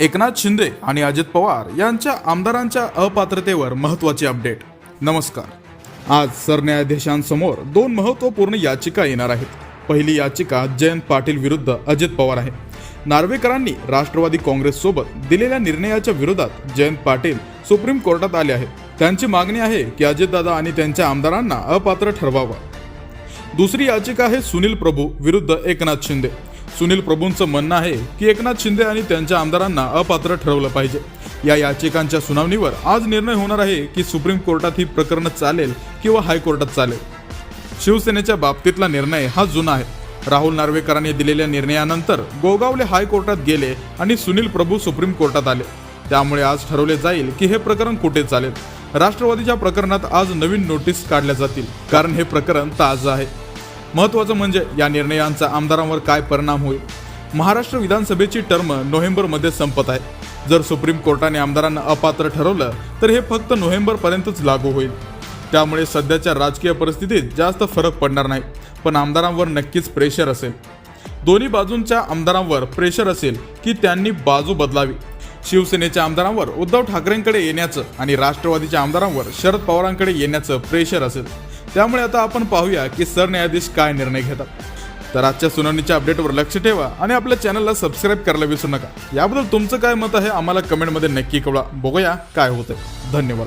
एकनाथ शिंदे आणि अजित पवार यांच्या आमदारांच्या अपात्रतेवर महत्त्वाचे अपडेट. नमस्कार. आज सरन्यायाधीशांसमोर दोन महत्त्वपूर्ण याचिका येणार आहेत. पहिली याचिका जयंत पाटील विरुद्ध अजित पवार आहे. नार्वेकरांनी राष्ट्रवादी काँग्रेससोबत दिलेल्या निर्णयाच्या विरोधात जयंत पाटील सुप्रीम कोर्टात आले आहेत. त्यांची मागणी आहे की अजितदादा आणि त्यांच्या आमदारांना अपात्र ठरवावं. दुसरी याचिका आहे सुनील प्रभू विरुद्ध एकनाथ शिंदे. सुनील प्रभूंचं म्हणणं आहे की एकनाथ शिंदे आणि त्यांच्या आमदारांना अपात्र ठरवलं पाहिजे. या याचिकांच्या सुनावणीवर आज निर्णय होणार आहे की सुप्रीम कोर्टात ही प्रकरणं चालेल किंवा हायकोर्टात चालेल. शिवसेनेच्या बाबतीतला निर्णय हा जुना आहे. राहुल नार्वेकरांनी दिलेल्या निर्णयानंतर गोगावले हायकोर्टात गेले आणि सुनील प्रभू सुप्रीम कोर्टात आले. त्यामुळे आज ठरवले जाईल की हे प्रकरण कुठे चालेल. राष्ट्रवादीच्या प्रकरणात आज नवीन नोटीस काढल्या जातील कारण हे प्रकरण ताजं आहे. महत्त्वाचं म्हणजे या निर्णयांचा आमदारांवर काय परिणाम होईल? महाराष्ट्र विधानसभेची टर्म नोव्हेंबरमध्ये संपत आहे. जर सुप्रीम कोर्टाने आमदारांना अपात्र ठरवलं तर हे फक्त नोव्हेंबरपर्यंतच लागू होईल. त्यामुळे सध्याच्या राजकीय परिस्थितीत जास्त फरक पडणार नाही पण आमदारांवर नक्कीच प्रेशर असेल. दोन्ही बाजूंच्या आमदारांवर प्रेशर असेल की त्यांनी बाजू बदलावी. शिवसेनेच्या आमदारांवर उद्धव ठाकरेंकडे येण्याचं आणि राष्ट्रवादीच्या आमदारांवर शरद पवारांकडे येण्याचं प्रेशर असेल. त्यामुळे आता आपण पाहूया की सरन्यायाधीश काय निर्णय घेतात. तर आजच्या सुनावणीच्या अपडेटवर लक्ष ठेवा आणि आपल्या चॅनलला सबस्क्राईब करायला विसरू नका. याबद्दल तुमचं काय मत आहे आम्हाला कमेंटमध्ये नक्की कळवा. बघूया काय होतंय. धन्यवाद.